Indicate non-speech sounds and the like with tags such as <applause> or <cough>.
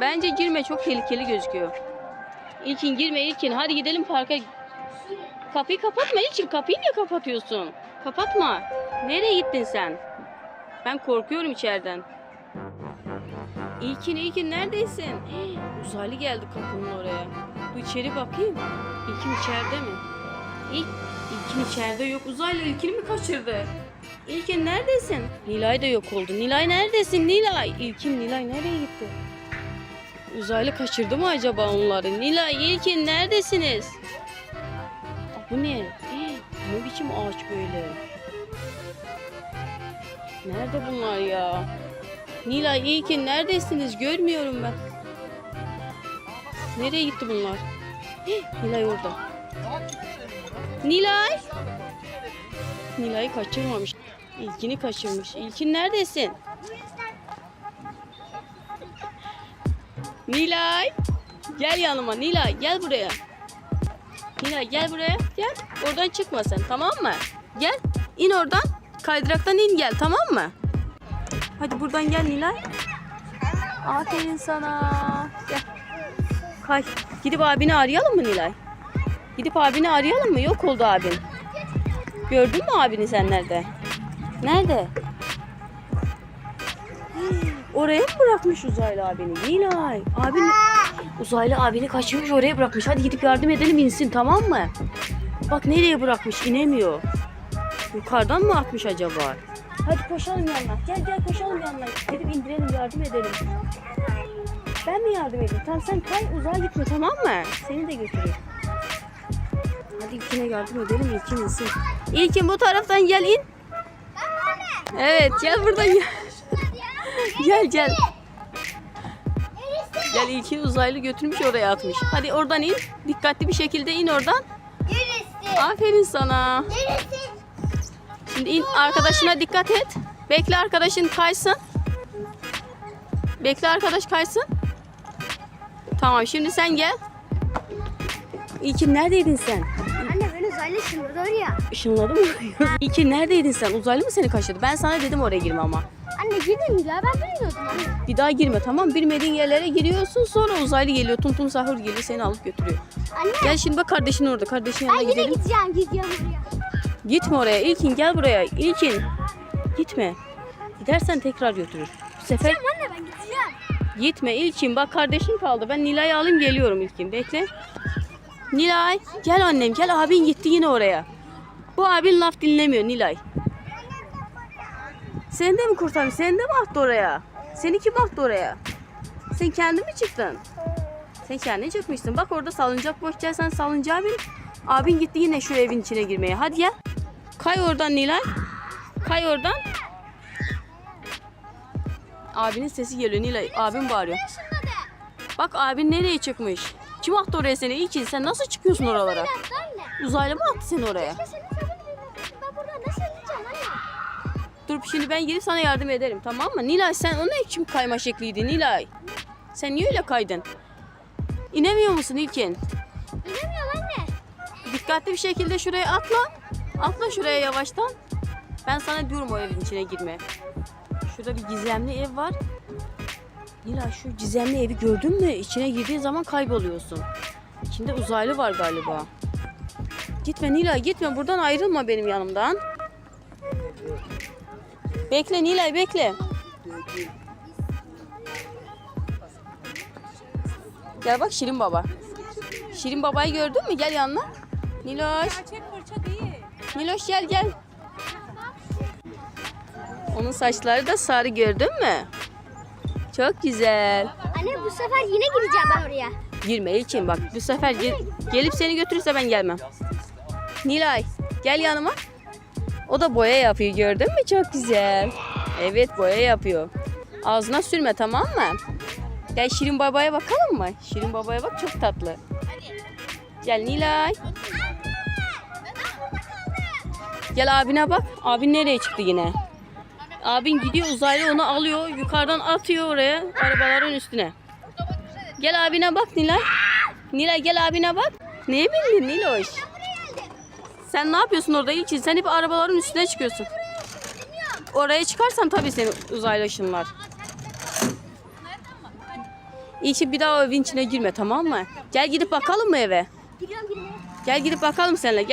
Bence girme çok tehlikeli gözüküyor. İlkin girme İlkin. Hadi gidelim parka. Kapıyı kapatma İlkin. Kapıyı niye kapatıyorsun? Kapatma. Nereye gittin sen? Ben korkuyorum içeriden. İlkin İlkin neredesin? <gasps> Uzaylı geldi kapının oraya. Bu içeri bakayım. İlkin içeride mi? İlk, İlkin içeride yok. Uzaylı İlkin'i mi kaçırdı? İlkin neredesin? Nilay da yok oldu. Nilay neredesin Nilay? İlkin Nilay nereye gitti? Uzaylı kaçırdı mı acaba onları? Nilay, İlkin neredesiniz? Aa, bu ne? Hii, ne biçim ağaç böyle? Nerede bunlar ya? Nilay, İlkin neredesiniz? Görmüyorum ben. Nereye gitti bunlar? Nilay orada. Nilay. Nilay'ı kaçırmamış. İlkini kaçırmış. İlkin neredesin? Nilay. Gel yanıma Nilay gel buraya. Nilay gel buraya gel. Oradan çıkma sen tamam mı? Gel in oradan. Kaydıraktan in gel tamam mı? Hadi buradan gel Nilay. Aferin sana. Gel. Kay. Gidip abini arayalım mı Nilay? Gidip abini arayalım mı? Yok oldu abin. Gördün mü abini sen nerede? Nerede? Oraya mı bırakmış uzaylı abini? Nilay. Abin uzaylı abini kaçırmış oraya bırakmış. Hadi gidip yardım edelim insin tamam mı? Bak nereye bırakmış inemiyor. Yukarıdan mı atmış acaba? Hadi koşalım yanına. Gel gel koşalım yanına. Gidip indirelim yardım edelim. Ben mi yardım edeyim? Tamam sen kay uzağa gitme tamam mı? Seni de götüreyim. Hadi İlkin'e yardım edelim İlkin insin. İlkin bu taraftan gel in. Evet gel buradan gel. Gel gel. Gel İlkin uzaylı götürmüş oraya atmış. Hadi oradan in. Dikkatli bir şekilde in oradan. Neresi? Aferin sana. Neresi? Şimdi in arkadaşına dikkat et. Bekle arkadaşın kaysın. Bekle arkadaş kaysın. Tamam şimdi sen gel. İlkin neredeydin sen? Anne ben uzaylı şimdi ya. Işınladı mı? İlkin neredeydin sen? Uzaylı mı seni kaçırdı? Ben sana dedim oraya girme ama. Anne gidin ya ben bilmiyordum anne. Bir daha girme tamam Bilmediğin yerlere giriyorsun sonra uzaylı geliyor. Tum tum sahur geliyor seni alıp götürüyor. Anne Gel şimdi bak kardeşin orada. Kardeşin ben yanına yine gidelim. gideceğim gideceğim oraya. Gitme oraya. İlkin gel buraya. İlkin. Gitme. Gidersen tekrar götürür. Bu sefer Anne ben gideceğim. Gitme İlkin bak kardeşin kaldı. Ben Nilay'ı alayım geliyorum İlkin. Bekle. Nilay gel annem gel abin gitti yine oraya. Bu abin laf dinlemiyor Nilay. Sen de mi kurtarmış? Sen de mi attı oraya? Seni kim attı oraya? Sen kendin mi çıktın? Sen kendin çıkmışsın. Bak orada salıncak boş. Gel sen salıncağa bin. Abin gitti yine şu evin içine girmeye. Hadi gel. Kay oradan Nilay. Kay oradan. Abinin sesi geliyor Nilay. Abim bağırıyor. Bak abin nereye çıkmış? Kim attı oraya seni? İlkin sen nasıl çıkıyorsun oralara? Uzaylı mı attı seni oraya? Ben buradan nasıl gideceğim anne? Dur şimdi ben gelip sana yardım ederim tamam mı? Nilay sen o ne biçim kayma şekliydi Nilay? Sen niye öyle kaydın? İnemiyor musun İlkin? İnemiyorum anne. Dikkatli bir şekilde şuraya atla. Atla şuraya yavaştan. Ben sana diyorum o evin içine girme. Şurada bir gizemli ev var. Nilay şu gizemli evi gördün mü? İçine girdiğin zaman kayboluyorsun. İçinde uzaylı var galiba. Gitme Nilay gitme buradan ayrılma benim yanımdan. Bekle Nilay bekle. Gel bak Şirin Baba. Şirin Baba'yı gördün mü? Gel yanına. Niloş. Niloş gel gel. Onun saçları da sarı gördün mü? Çok güzel. Anne bu sefer yine gireceğim ben oraya. Girme için bak bu sefer gel- gelip seni götürürse ben gelmem. Nilay gel yanıma. O da boya yapıyor gördün mü? Çok güzel. Evet boya yapıyor. Ağzına sürme tamam mı? Gel Şirin Baba'ya bakalım mı? Şirin Baba'ya bak çok tatlı. Gel Nilay. Gel abine bak. Abin nereye çıktı yine? Abin gidiyor uzaylı onu alıyor. Yukarıdan atıyor oraya arabaların üstüne. Gel abine bak Nilay. Nilay gel abine bak. Neye bindin Niloş? Sen ne yapıyorsun orada için? Sen hep arabaların üstüne çıkıyorsun. Oraya çıkarsan tabii seni uzaylı ışınlar. İyi ki bir daha o evin içine girme tamam mı? Gel gidip bakalım mı eve? Gel gidip bakalım seninle.